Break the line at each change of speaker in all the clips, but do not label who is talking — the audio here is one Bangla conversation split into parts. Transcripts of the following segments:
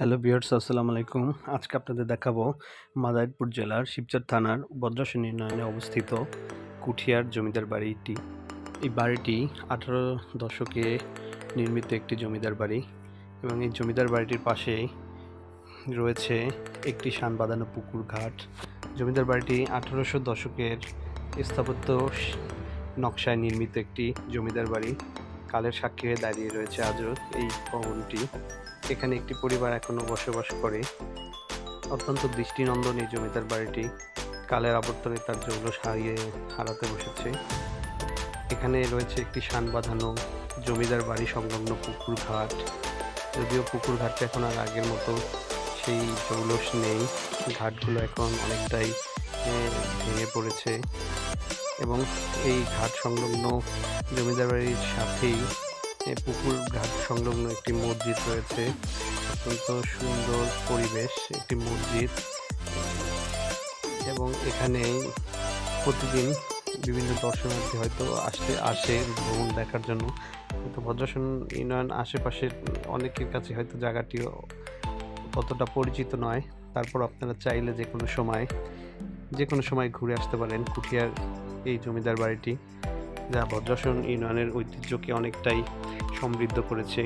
হ্যালো বিয়ার্স আসসালামু আলাইকুম। আজকে আপনাদের দেখাবো মাদারীপুর জেলার শিবচর থানার বদ্রাসন ইউনিয়নে অবস্থিত কুঠিয়ার জমিদার বাড়িটি। এই বাড়িটি আঠারো দশকে নির্মিত একটি জমিদার বাড়ি এবং এই জমিদার বাড়িটির পাশেই রয়েছে একটি শান বাঁধানো পুকুর ঘাট। জমিদার বাড়িটি আঠারোশো দশকের স্থাপত্য নকশায় নির্মিত একটি জমিদার বাড়ি। কালের সাক্ষী হয়ে দাঁড়িয়ে রয়েছে আজও এই ভবনটি। এখানে একটি পরিবার এখনও বসবাস করে। অত্যন্ত দৃষ্টিনন্দন এই জমিদার বাড়িটি। কালের আবর্তনে তার জৌলস হারিয়ে হারাতে বসেছে। এখানে রয়েছে একটি শান বাঁধানো জমিদার বাড়ি সংলগ্ন পুকুর ঘাট। যদিও পুকুর ঘাটটা এখন আর আগের মতো সেই জৌলস নেই। ঘাটগুলো এখন অনেকটাই ভেঙে পড়েছে। এবং এই ঘাট সংলগ্ন জমিদার বাড়ির সাথেই পুকুর ঘাট সংলগ্ন একটি মসজিদ রয়েছে। অত্যন্ত সুন্দর পরিবেশ, একটি মসজিদ। এবং এখানে প্রতিদিন বিভিন্ন দর্শনার্থী হয়তো আসতে আসে ভ্রমণ দেখার জন্য। কিন্তু ভদ্রাসন ইউনিয়ন আশেপাশের অনেকের কাছে হয়তো জায়গাটি অতটা পরিচিত নয়। তারপর আপনারা চাইলে যে কোনো সময় যে কোনো সময় ঘুরে আসতে পারেন কুঠিয়ার এই জমিদার বাড়িটি, যা ভদ্রাসন ইউনিয়নের ঐতিহ্যকে অনেকটাই সমৃদ্ধ করেছে।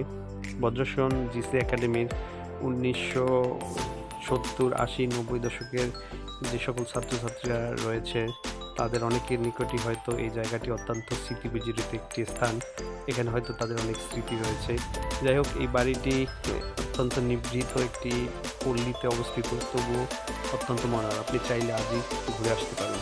বজ্রসন জিসি একাডেমির উনিশশো সত্তর আশি নব্বই দশকের যে সকল ছাত্রছাত্রীরা রয়েছে, তাদের অনেকের নিকটই হয়তো এই জায়গাটি অত্যন্ত স্মৃতিবিজড়িত একটি স্থান। এখানে হয়তো তাদের অনেক স্মৃতি রয়েছে। যাই হোক, এই বাড়িটি অত্যন্ত নিভৃত একটি পল্লীতে অবস্থিত, তবুও অত্যন্ত মনোরম। আপনি চাইলে আজই ঘুরে আসতে পারেন।